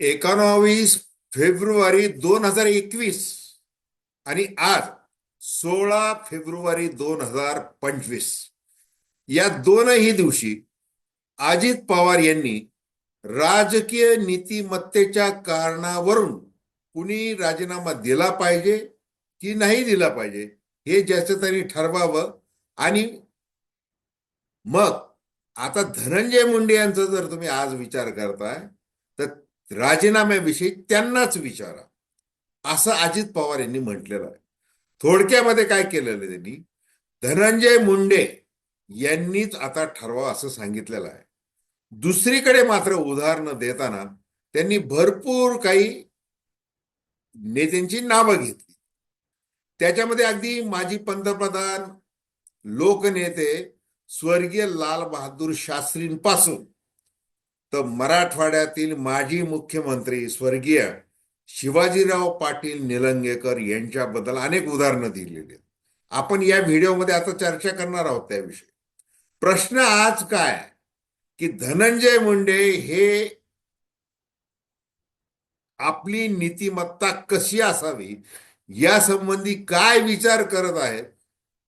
एकोणावीस फेब्रुवारी दोन हजार एकवीस आणि आज सोळा फेब्रुवारी दोन हजार पंचवीस. या दोनही दिवशी अजित पवार यांनी राजकीय नीतिमत्तेच्या कारणावरून कुणी राजीनामा दिला पाहिजे की नाही दिला पाहिजे हे ज्याचं तरी ठरवावं आणि मग आता धनंजय मुंडे यांचा जर तुम्ही आज विचार करताय राजीनाम्याविषयी त्यांनाच विचारा. असं अजित पवार यांनी म्हटलेलं आहे. थोडक्यामध्ये काय केलेलं आहे त्यांनी? धनंजय मुंडे यांनीच आता ठरवा असं सांगितलेलं आहे. दुसरीकडे मात्र उदाहरणं देताना त्यांनी भरपूर काही नेत्यांची नावं घेतली. त्याच्यामध्ये अगदी माजी पंतप्रधान लोकनेते स्वर्गीय लाल बहादूर शास्त्रींपासून तर मराठवाड्यातील माजी मुख्यमंत्री स्वर्गीय शिवाजीराव पाटील निलंगेकर यांच्याबद्दल अनेक उदाहरणं दिलेली आहेत. आपण या व्हिडिओमध्ये आता चर्चा करणार आहोत त्याविषयी. प्रश्न आज काय? की धनंजय मुंडे हे आपली नीतिमत्ता कशी असावी? या संबंधी काय विचार करत आहेत?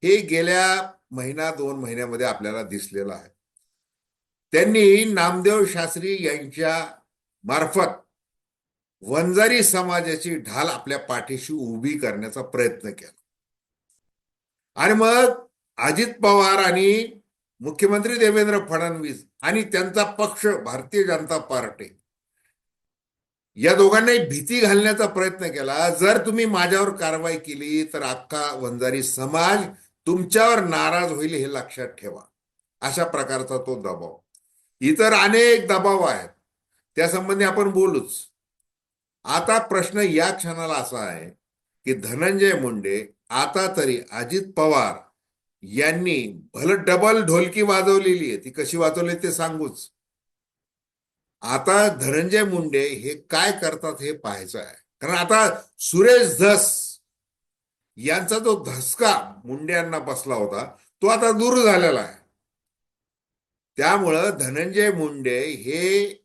हे गेल्या महिना दोन महिन्यामध्ये आपल्याला दिसलेलं आहे. त्यांनी नामदेव शास्त्री यांच्या मार्फत वंजारी समाजाची ढाल आपल्या पाठीशी उभी करण्याचा प्रयत्न केला. आणि मग अजित पवार आणि मुख्यमंत्री देवेंद्र फडणवीस आणि त्यांचा पक्ष भारतीय जनता पार्टी या दोघांनाही भीती घालण्याचा प्रयत्न केला. जर तुम्ही माझ्यावर कारवाई केली तर अख्खा वंजारी समाज तुमच्यावर नाराज होईल हे लक्षात ठेवा. अशा प्रकारचा तो दबाव. इतर अनेक दबाव आहेत. त्यासंबंधी आपण बोलूच. आता प्रश्न या क्षणाला असा आहे की धनंजय मुंडे आता तरी अजित पवार यांनी भल डबल ढोलकी वाजवलेली आहे. ती कशी वाजवली ते सांगूच. आता धनंजय मुंडे हे काय करतात हे पाहायचं आहे. कारण आता सुरेश धस यांचा जो धसका मुंडे यांना बसला होता तो आता दूर झालेला आहे. त्यामुळं धनंजय मुंडे हे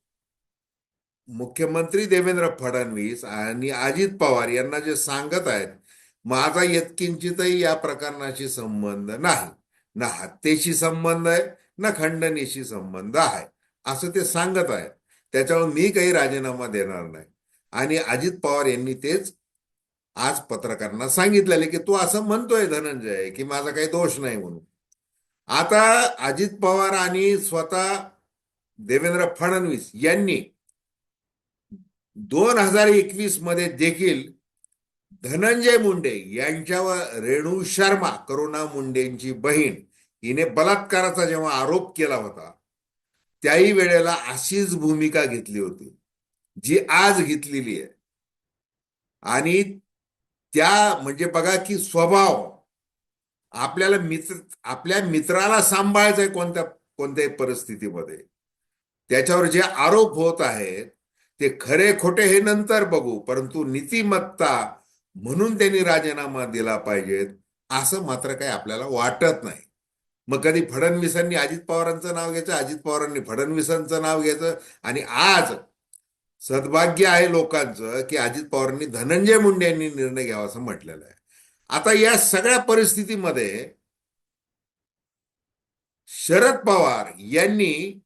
मुख्यमंत्री देवेंद्र फडणवीस आणि अजित पवार यांना जे सांगत आहेत माझा यत्किंचितही या प्रकरणाशी संबंध नाही. ना हत्येशी संबंध आहे ना खंडणीशी संबंध आहे असं ते सांगत आहेत. त्याच्यावर मी काही राजीनामा देणार नाही. आणि अजित पवार यांनी तेच आज पत्रकारांना सांगितलेले की तू असं म्हणतोय धनंजय की माझा काही दोष नाही म्हणून. आता अजित पवार आणि स्वतः देवेंद्र फडणवीस यांनी दोन हजार एकवीसमध्ये देखील धनंजय मुंडे यांच्यावर रेणू शर्मा करुणा मुंडेंची बहीण हिने बलात्काराचा जेव्हा आरोप केला होता त्याही वेळेला अशीच भूमिका घेतली होती जी आज घेतलेली आहे. आणि त्या म्हणजे बघा की स्वभाव आपल्याला मित्र आपल्या मित्राला सांभाळायचंय कोणत्या कोणत्याही परिस्थितीमध्ये. त्याच्यावर जे आरोप होत आहेत ते खरे खोटे हे नंतर बघू परंतु नीतिमत्ता म्हणून त्यांनी राजीनामा दिला पाहिजेत असं मात्र काही आपल्याला वाटत नाही. मग कधी फडणवीसांनी अजित पवारांचं नाव घ्यायचं अजित पवारांनी फडणवीसांचं नाव घ्यायचं आणि आज सद्भाग्य आहे लोकांचं की अजित पवारांनी धनंजय मुंडे यांनी निर्णय घ्यावा असं म्हटलेलं आहे. आता या सगळ्या परिस्थितीमध्ये शरद पवार यांनी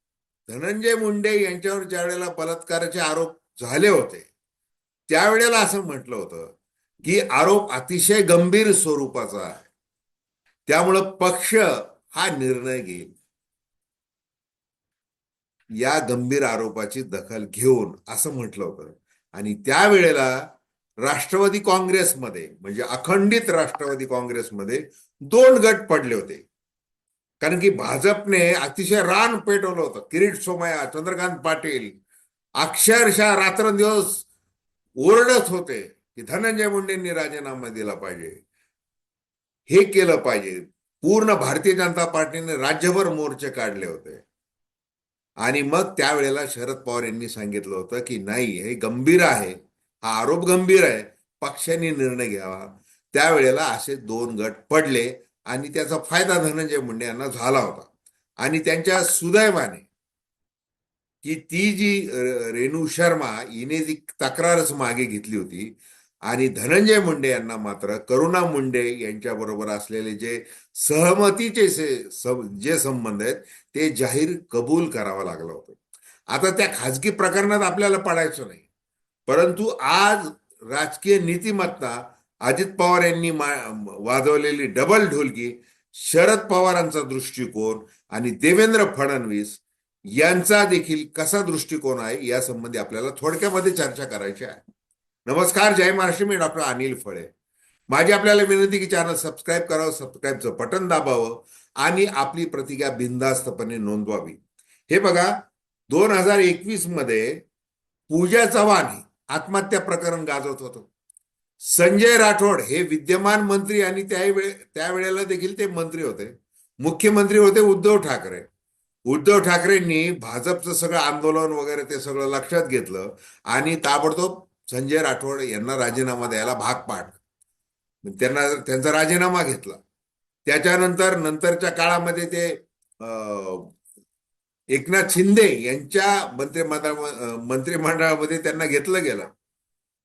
धनंजय मुंडे यांच्यावर ज्या वेळेला बलात्काराचे आरोप झाले होते त्यावेळेला असं म्हटलं होतं की आरोप अतिशय गंभीर स्वरूपाचा आहे. त्यामुळं पक्ष हा निर्णय घेईल. या गंभीर आरोपाची दखल घेऊन असं म्हटलं होतं. आणि त्यावेळेला राष्ट्रवादी काँग्रेसमध्ये म्हणजे अखंडित राष्ट्रवादी काँग्रेसमध्ये दोन गट पडले होते. कारण की भाजपने अतिशय रान पेटवलं होतं. किरीट सोमया चंद्रकांत पाटील अक्षरशः रात्रंदिवस ओरडत होते की धनंजय मुंडेंनी राजीनामा दिला पाहिजे. हे केलं पाहिजे. पूर्ण भारतीय जनता पार्टीने राज्यभर मोर्चे काढले होते. आणि मग त्यावेळेला शरद पवार यांनी सांगितलं होतं की नाही हे गंभीर आहे. हा आरोप गंभीर आहे. पक्षाने निर्णय घ्यावा. त्यावेळेला असे दोन गट पडले आणि त्याचा फायदा धनंजय मुंडे यांना झाला होता. आणि त्यांच्या सुदैवाने की ती जी रेणू शर्मा हिने जी तक्रारच मागे घेतली होती आणि धनंजय मुंडे यांना मात्र करुणा मुंडे यांच्याबरोबर असलेले जे सहमतीचे से- जे संबंध आहेत ते जाहीर कबूल करावं लागलं होतं. आता त्या खाजगी प्रकरणात आपल्याला पडायचं नाही. परंतु आज राजकीय नीतिमत्ता अजित पवार यांनी वाजवलेली डबल ढोलकी शरद पवारांचा दृष्टिकोन आणि देवेंद्र फडणवीस यांचा देखील कसा दृष्टिकोन आहे या संबंधी आपल्याला थोडक्यामध्ये चर्चा करायची आहे. नमस्कार जय महाराष्ट्र. मी डॉक्टर अनिल फळे. माझी आपल्याला विनंती की चॅनल सबस्क्राईब करावं सबस्क्राईबचं बटन दाबावं आणि आपली प्रतिज्ञा बिनधास्तपणे नोंदवावी. हे बघा दोन हजार एकवीसमध्ये पूजा चव्हाण आत्महत्या प्रकरण गाजवत होतं. संजय राठोड हे विद्यमान मंत्री आणि त्यावेळे त्यावेळेला देखील ते मंत्री होते. मुख्यमंत्री होते उद्धव ठाकरे. उद्धव ठाकरेंनी भाजपचं सगळं आंदोलन वगैरे ते सगळं लक्षात घेतलं आणि ताबडतोब संजय राठोड यांना राजीनामा द्यायला भाग पाडलं त्यांना त्यांचा राजीनामा घेतला. त्याच्यानंतर नंतरच्या काळामध्ये ते अं, एकनाथ शिंदे यांच्या मंत्रिमंडळ मंत्रिमंडळामध्ये त्यांना घेतलं गेलं.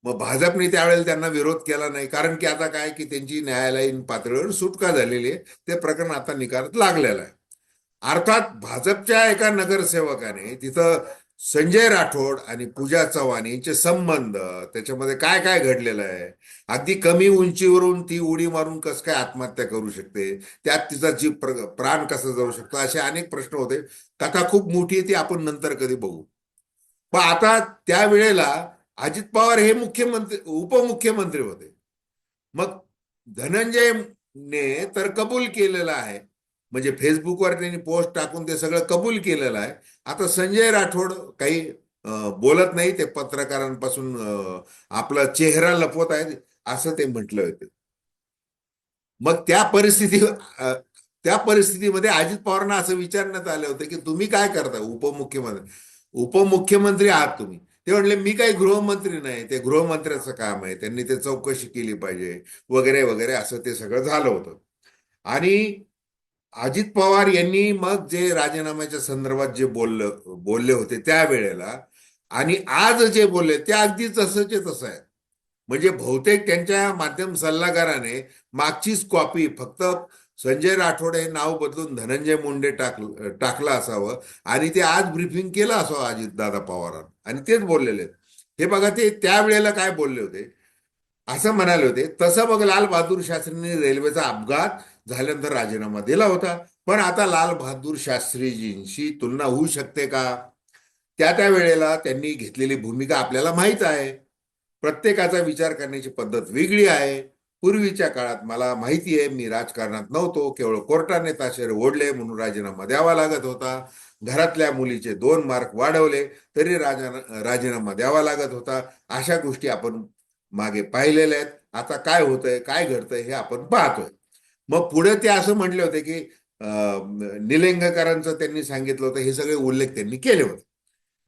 मग भाजपने त्यावेळेला त्यांना विरोध केला नाही. कारण की आता काय की त्यांची न्यायालयीन पातळीवर सुटका झालेली आहे. ते प्रकरण आता निकालात लागलेलं आहे. अर्थात भाजपच्या एका नगरसेवकाने तिथं संजय राठोड आणि पूजा चव्हाण यांचे संबंध त्याच्यामध्ये काय काय घडलेलं आहे? अगदी कमी उंचीवरून ती उडी मारून कसं काय आत्महत्या करू शकते? त्यात तिचा जीव प्र- प्राण कसा जाऊ शकतो? असे अनेक प्रश्न होते. कथा खूप मोठी आहे ती आपण नंतर कधी बघू. पण आता त्यावेळेला अजित पवार हे मुख्यमंत्री उपमुख्यमंत्री होते. मग धनंजयने तर कबूल केलेलं आहे. म्हणजे फेसबुकवर त्यांनी पोस्ट टाकून ते सगळं कबूल केलेलं आहे. आता संजय राठोड काही बोलत नाही. ते पत्रकारांपासून आपला चेहरा लपवत आहेत. असं ते म्हटलं होतं. मग त्या परिस्थिती त्या परिस्थितीमध्ये अजित पवारांना असं विचारण्यात आलं होतं की तुम्ही काय करता? उपमुख्यमंत्री उपमुख्यमंत्री आहात तुम्ही. ते म्हणले मी काही गृहमंत्री नाही. ते गृहमंत्र्याचं काम आहे. त्यांनी ते चौकशी केली पाहिजे. वगैरे वगैरे असं ते सगळं झालं होतं. आणि अजित पवार यांनी मग जे राजीनाम्याच्या संदर्भात जे बोललं बोलले होते त्यावेळेला आणि आज जे बोलले ते अगदी तसंच तसं आहे. म्हणजे बहुतेक त्यांच्या माध्यम सल्लागाराने मागचीच कॉपी फक्त संजय राठोड हे नाव बदलून धनंजय मुंडे टाक टाकलं असावं. आणि ते आज ब्रीफिंग केलं असावं अजितदादा पवारांना. आणि तेच बोललेले आहेत. हे बघा ते त्यावेळेला काय बोलले होते? असं म्हणाले होते तसं मग लाल बहादूर शास्त्रींनी रेल्वेचा अपघात झाल्यानंतर राजीनामा दिला होता. पण आता लाल बहादूर शास्त्रीजींशी तुलना होऊ शकते का? त्या त्या वेळेला त्यांनी घेतलेली भूमिका आपल्याला माहीत आहे. प्रत्येकाचा विचार करण्याची पद्धत वेगळी आहे. पूर्वीच्या काळात मला माहिती आहे मी राजकारणात नव्हतो केवळ कोर्टाने ताशेर ओढले म्हणून राजीनामा द्यावा लागत होता. घरातल्या मुलीचे दोन मार्क वाढवले तरी राजा राजीनामा द्यावा लागत होता. अशा गोष्टी आपण मागे पाहिलेल्या आहेत. आता काय होतंय काय घडतंय हे आपण पाहतोय. मग पुढे ते असं म्हटले होते की निलंगकरांचं त्यांनी सांगितलं होतं हे सगळे उल्लेख त्यांनी केले होते.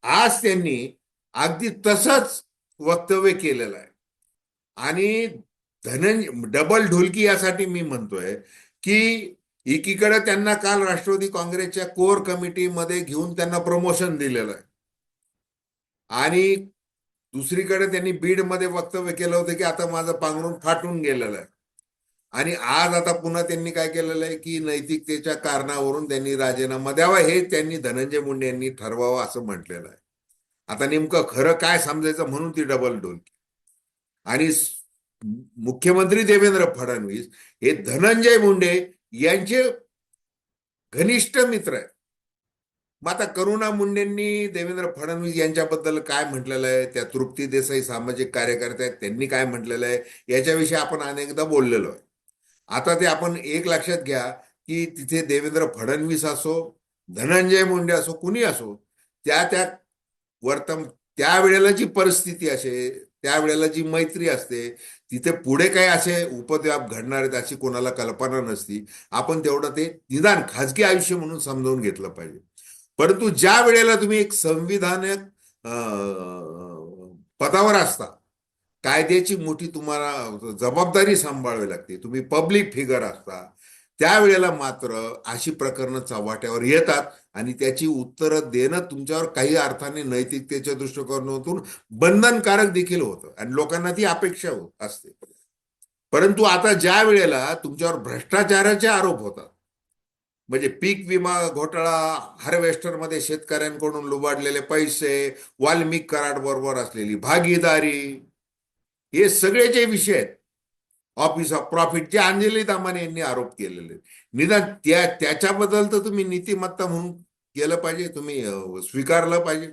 आज त्यांनी अगदी तसंच वक्तव्य केलेलं आहे. आणि धनंजय डबल ढोलकी यासाठी मी म्हणतोय की एकीकडे त्यांना काल राष्ट्रवादी काँग्रेसच्या कोर कमिटीमध्ये घेऊन त्यांना प्रमोशन दिलेलं आहे. आणि दुसरीकडे त्यांनी बीडमध्ये वक्तव्य केलं होतं की आता माझं पांघरून फाटून गेलेलं आहे. आणि आज आता पुन्हा त्यांनी काय केलेलं आहे की नैतिकतेच्या कारणावरून त्यांनी राजीनामा द्यावा हे त्यांनी धनंजय मुंडे यांनी ठरवावं असं म्हटलेलं आहे. आता नेमकं खरं काय समजायचं म्हणून ती डबल डोल आणि मुख्यमंत्री देवेंद्र फडणवीस हे धनंजय मुंडे यांचे घनिष्ठ मित्र आहेत. मग आता करुणा मुंडेंनी देवेंद्र फडणवीस यांच्याबद्दल काय म्हटलेलं आहे? त्या तृप्ती देसाई सामाजिक कार्यकर्ते आहेत त्यांनी काय म्हटलेलं आहे? याच्याविषयी आपण अनेकदा बोललेलो आहे. आता ते आपण एक लक्षात घ्या की तिथे देवेंद्र फडणवीस असो धनंजय मुंडे असो कुणी असो त्या त्या वर्तम त्यावेळेला जी परिस्थिती असे त्यावेळेला जी मैत्री असते तिथे पुढे काय असे उपद्व्याप घडणार आहेत अशी कोणाला कल्पना नसती. आपण तेवढं ते निदान खाजगी आयुष्य म्हणून समजावून घेतलं पाहिजे. परंतु ज्या वेळेला तुम्ही एक संविधानक पदावर असता कायद्याची मोठी तुम्हाला जबाबदारी सांभाळावी लागते. तुम्ही पब्लिक फिगर असता त्यावेळेला मात्र अशी प्रकरणं चव्हाट्यावर येतात आणि त्याची उत्तरं देणं तुमच्यावर काही अर्थाने नैतिकतेच्या दृष्टिकोनातून बंधनकारक देखील होतं. आणि लोकांना ती अपेक्षा हो- असते. परंतु आता ज्या वेळेला तुमच्यावर भ्रष्टाचाराचे आरोप होतात म्हणजे पीक विमा घोटाळा हार्वेस्टरमध्ये शेतकऱ्यांकडून लुबाडलेले पैसे वाल्मिक कराड बरोबर असलेली भागीदारी हे सगळे जे विषय आहेत ऑफिस ऑफ प्रॉफिट जे अंजली दामाने यांनी आरोप केलेले निदान त्या त्याच्याबद्दल तर तुम्ही नीतिमत्ता म्हणून केलं पाहिजे तुम्ही स्वीकारलं पाहिजे.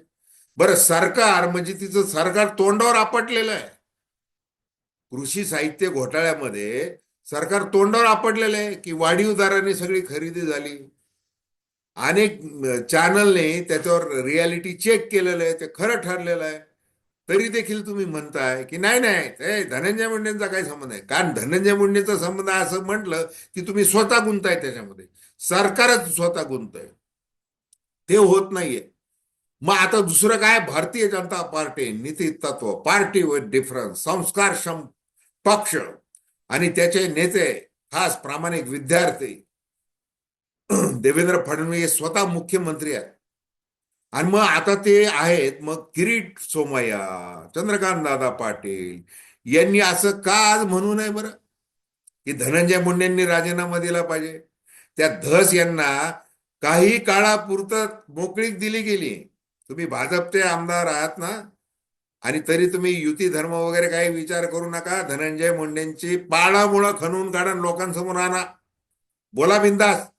बरं सरकार म्हणजे तिचं सरकार तोंडावर आपटलेलं आहे. कृषी साहित्य घोटाळ्यामध्ये सरकार तोंडावर आपटलेलं आहे की वाढीव दराने सगळी खरेदी झाली. अनेक चॅनलने त्याच्यावर रियालिटी चेक केलेलं आहे ते खरं ठरलेलं आहे. तरी देखील तुम्ही म्हणताय की नाही नाही धनंजय मुंडेंचा काही संबंध आहे कारण धनंजय मुंडेचा संबंध आहे असं म्हटलं की तुम्ही स्वतः गुंताय त्याच्यामध्ये. सरकारच स्वतः गुंतय. ते होत नाहीये. मग आता दुसरं काय? भारतीय जनता पार्टी नीती तत्व पार्टी विथ डिफरन्स संस्कारक्षम पक्ष आणि त्याचे नेते खास प्रामाणिक विद्यार्थी. देवेंद्र फडणवीस स्वतः मुख्यमंत्री आहेत. आणि मग आता ते आहेत मग किरीट सोमय्या चंद्रकांत दादा पाटील यांनी असं का आज म्हणू नये बरं? की धनंजय मुंडेंनी राजीनामा दिला पाहिजे. त्या धस यांना काही काळापुरतं मोकळीक दिली गेली. तुम्ही भाजपचे आमदार आहात ना? आणि तरी तुम्ही युती धर्म वगैरे काही विचार करू नका. धनंजय मुंडेंची पाळामुळं खणून काढून लोकांसमोर आणा. बोला बिंदास.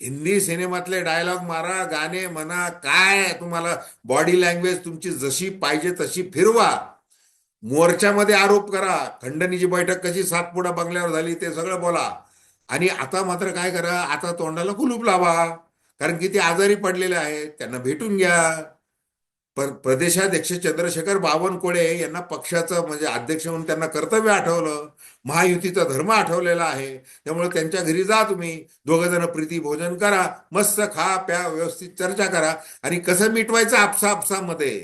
हिंदी सिनेमातले डायलॉग मारा गाणे म्हणा काय तुम्हाला बॉडी लँग्वेज तुमची जशी पाहिजे तशी फिरवा. मोर्चामध्ये आरोप करा खंडणीची बैठक कशी सातपुडा बंगल्यावर झाली ते सगळं बोला. आणि आता मात्र काय करा आता तोंडाला कुलूप लावा. कारण की ते आजारी पडलेले आहेत त्यांना भेटून घ्या. पर प्रदेशाध्यक्ष चंद्रशेखर बावनकुळे यांना पक्षाचं म्हणजे अध्यक्ष म्हणून त्यांना कर्तव्य आठवलं. महायुतीचा धर्म आठवलेला आहे. त्यामुळे त्यांच्या घरी जा तुम्ही. दोघं जण प्रीती भोजन करा. मस्त खा प्या व्यवस्थित चर्चा करा. आणि कसं मिटवायचं आपसा आपसामध्ये?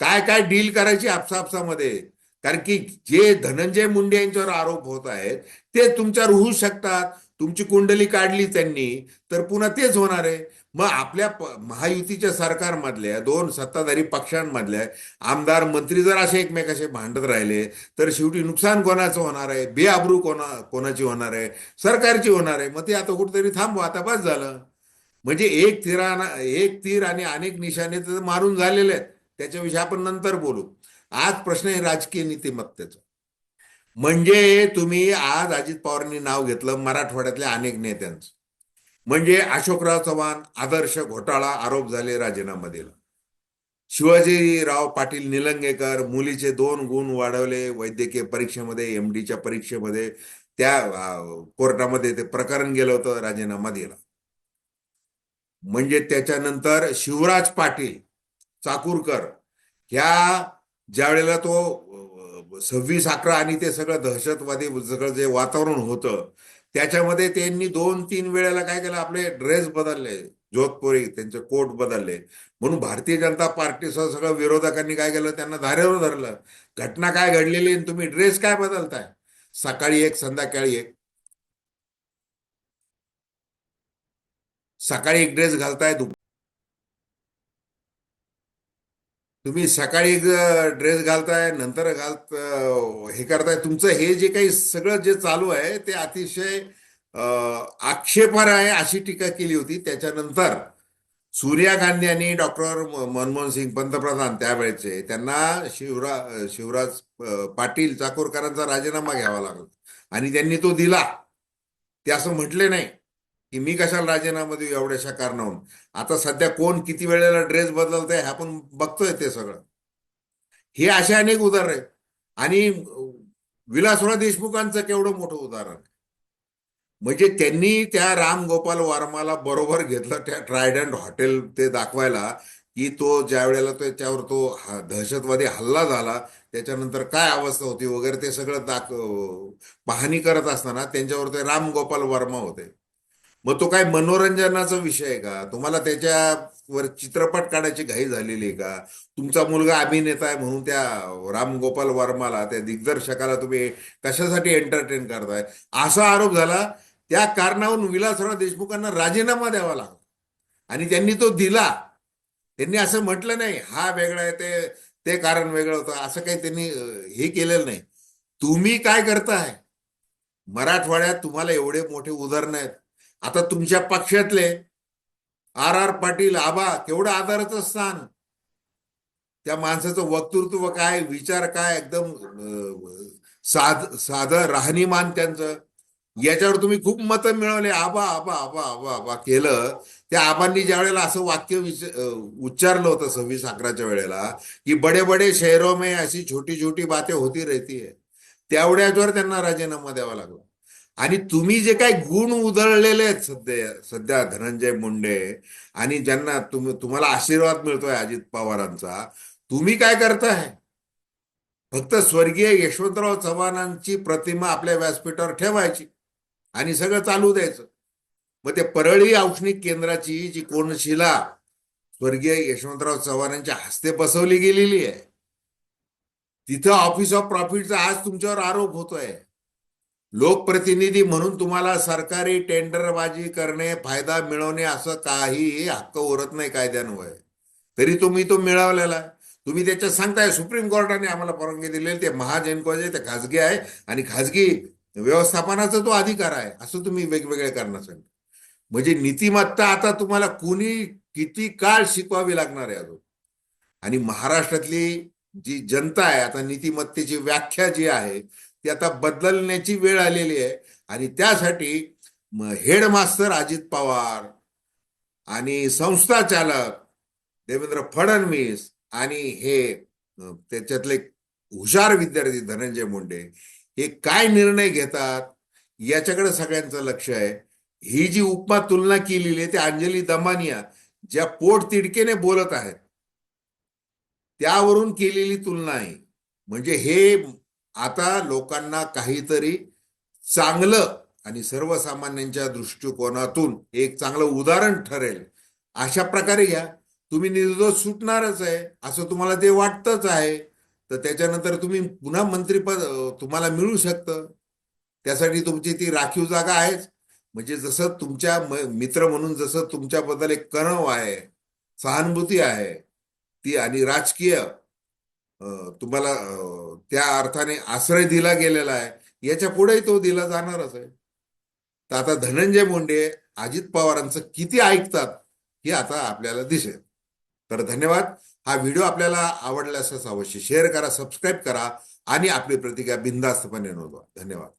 काय काय डील करायची आपसा आपसामध्ये? कारण की जे धनंजय मुंडे यांच्यावर आरोप होत आहेत ते तुमच्यावर होऊ शकतात. तुमची कुंडली काढली त्यांनी तर पुन्हा तेच होणार आहे. मग आपल्या महायुतीच्या सरकारमधल्या दोन सत्ताधारी पक्षांमधल्या आमदार मंत्री जर असे एकमेकाशी भांडत राहिले तर शेवटी नुकसान कोणाचं होणार आहे? बेआबरू कोणा कोणाची होणार आहे? सरकारची होणार आहे? मग ते आता कुठेतरी थांबवा आता बस झालं. म्हणजे एक तीराना एक तीर आणि अनेक निशाणे तर मारून झालेले आहेत. त्याच्याविषयी आपण नंतर बोलू. आज प्रश्न आहे राजकीय नीतिमत्तेचा. म्हणजे तुम्ही आज अजित पवारांनी नाव घेतलं मराठवाड्यातल्या अनेक नेत्यांचं. म्हणजे अशोकराव चव्हाण आदर्श घोटाळा आरोप झाले राजीनामा दिला शिवाजीराव पाटील निलंगेकर मुलीचे दोन गुण वाढवले वैद्यकीय परीक्षेमध्ये एमडीच्या परीक्षेमध्ये त्या कोर्टामध्ये ते प्रकरण गेलं होतं राजीनामा दिला. म्हणजे त्याच्यानंतर शिवराज पाटील चाकूरकर ह्या ज्या वेळेला तो सव्वीस अकरा आणि ते सगळं दहशतवादी सगळं जे वातावरण होतं त्याच्यामध्ये त्यांनी दोन तीन वेळेला काय केलं? आपले ड्रेस बदलले. जोधपुरी त्यांचे कोट बदलले. म्हणून भारतीय जनता पार्टीसह सगळं विरोधकांनी काय केलं? त्यांना धारेवर धरलं. घटना काय घडलेली आणि तुम्ही ड्रेस काय बदलताय? सकाळी एक संध्याकाळी एक. सकाळी एक ड्रेस घालताय तुम्ही सकाळी ड्रेस घालताय नंतर घालत हे करताय. तुमचं हे जे काही सगळं जे चालू आहे ते अतिशय आक्षेपार आहे अशी टीका केली होती. त्याच्यानंतर सूर्या गांधी आणि डॉक्टर मनमोहन सिंग पंतप्रधान त्यावेळेचे त्यांना शिवरा शिवराज पाटील चाकोरकरांचा राजीनामा घ्यावा लागला. आणि त्यांनी तो दिला. ते असं म्हटले नाही. की मी कशाला राजीनामा देऊ एवढ्याशा कारणावरून? आता सध्या कोण किती वेळेला ड्रेस बदलतोय हे आपण बघतोय ते सगळं. हे असे अनेक उदाहरण आहेत. आणि विलासराव देशमुखांचं केवढं मोठं उदाहरण आहे. म्हणजे त्यांनी त्या राम गोपाल वर्माला बरोबर घेतलं त्या ट्रायडंट हॉटेल ते दाखवायला की तो ज्या वेळेला त्याच्यावर तो दहशतवादी हल्ला झाला त्याच्यानंतर काय अवस्था होती वगैरे ते सगळं दाख पाहणी करत असताना त्यांच्यावर ते राम गोपाल वर्मा होते. मग तो काय मनोरंजनाचा विषय आहे का? तुम्हाला त्याच्यावर चित्रपट काढायची घाई झालेली आहे का? तुमचा मुलगा अभिनेता आहे म्हणून त्या राम गोपाल वर्माला त्या दिग्दर्शकाला तुम्ही कशासाठी एंटरटेन करताय? असा आरोप झाला त्या कारणावरून विलासराव देशमुखांना राजीनामा द्यावा लागला. आणि त्यांनी तो दिला. त्यांनी असं म्हटलं नाही हा वेगळा आहे ते ते कारण वेगळं होतं असं काही त्यांनी हे केलेलं नाही. तुम्ही काय करताय? मराठवाड्यात तुम्हाला एवढे मोठे उदाहरण आहेत. आता तुमच्या पक्षातले आर आर पाटील आबा केवढं आधाराचं स्थान. त्या माणसाचं वक्तृत्व काय विचार काय एकदम साध साधं राहणीमान त्यांचं. याच्यावर तुम्ही खूप मतं मिळवले. आबा आबा आबा आबा आबा केलं. त्या आबांनी ज्या वेळेला असं वाक्य उच्चारलं होतं सव्वीस अकराच्या वेळेला की बडे बडे शहरो में अशी छोटी छोटी बातें होती रहती है. वर त्यांना राजीनामा द्यावा लागला. आणि तुम्ही जे काही गुण उधळलेले आहेत सध्या सध्या धनंजय मुंडे आणि ज्यांना तुम तुम्हाला आशीर्वाद मिळतोय अजित पवारांचा तुम्ही काय करताय? फक्त स्वर्गीय यशवंतराव चव्हाणांची प्रतिमा आपल्या व्यासपीठावर ठेवायची आणि सगळं चालू द्यायचं. मग ते परळी औष्णिक केंद्राची जी कोनशिला स्वर्गीय यशवंतराव चव्हाणांच्या हस्ते बसवली गेलेली आहे तिथं ऑफिस ऑफ प्रॉफिटचा आज तुमच्यावर आरोप होतोय. लोकप्रतिनिधी म्हणून तुम्हाला सरकारी टेंडरबाजी करणे फायदा मिळवणे असं काही हक्क उरत नाही कायद्यान्वये. तरी तुम्ही तो मिळवलेला आहे. तुम्ही त्याच्यात सांगताय सुप्रीम कोर्टाने आम्हाला परवानगी दिलेली ते महाजनकोज आहे ते खाजगी आहे आणि खाजगी व्यवस्थापनाचा तो अधिकार आहे. असं तुम्ही वेगवेगळे करणार सांगता म्हणजे नीतिमत्ता आता तुम्हाला कुणी किती काळ शिकवावी लागणार आहे अजून? आणि महाराष्ट्रातली जी जनता आहे आता नीतिमत्तेची व्याख्या जी आहे ती आता बदलण्याची वेळ आलेली आहे. आणि त्यासाठी हेडमास्टर अजित पवार आणि संस्था चालक देवेंद्र फडणवीस आणि हे त्याच्यातले हुशार विद्यार्थी धनंजय मुंडे हे काय निर्णय घेतात याच्याकडे सगळ्यांचं लक्ष आहे. ही जी उपमा तुलना केलेली आहे ती अंजली दमानिया ज्या पोट तिडकेने बोलत आहेत त्यावरून केलेली तुलना आहे. म्हणजे हे आता लोकांना काहीतरी चांगलं आणि सर्वसामान्यांच्या दृष्टिकोनातून एक चांगलं उदाहरण ठरेल. अशा प्रकारे घ्या तुम्ही निर्दोष सुटणारच आहे असं तुम्हाला ते वाटतच आहे. तर त्याच्यानंतर तुम्ही पुन्हा मंत्रीपद तुम्हाला मिळू शकतं. त्यासाठी तुमची ती राखीव जागा आहेच. म्हणजे जसं तुमच्या म- मित्र म्हणून जसं तुमच्याबद्दल एक कणव आहे सहानुभूती आहे ती आणि राजकीय तुम्हाला त्या अर्थाने आश्रय दिला गेलेला आहे. याच्या पुढेही तो दिला जाणारच आहे. तर आता धनंजय मुंडे अजित पवारांचं किती ऐकतात हे आता आपल्याला दिसेल. तर धन्यवाद. हा व्हिडिओ आपल्याला आवडला अवश्य शेअर करा सबस्क्राईब करा आणि आपली प्रतिक्रिया बिनधास्तपणे नोंदवा. धन्यवाद.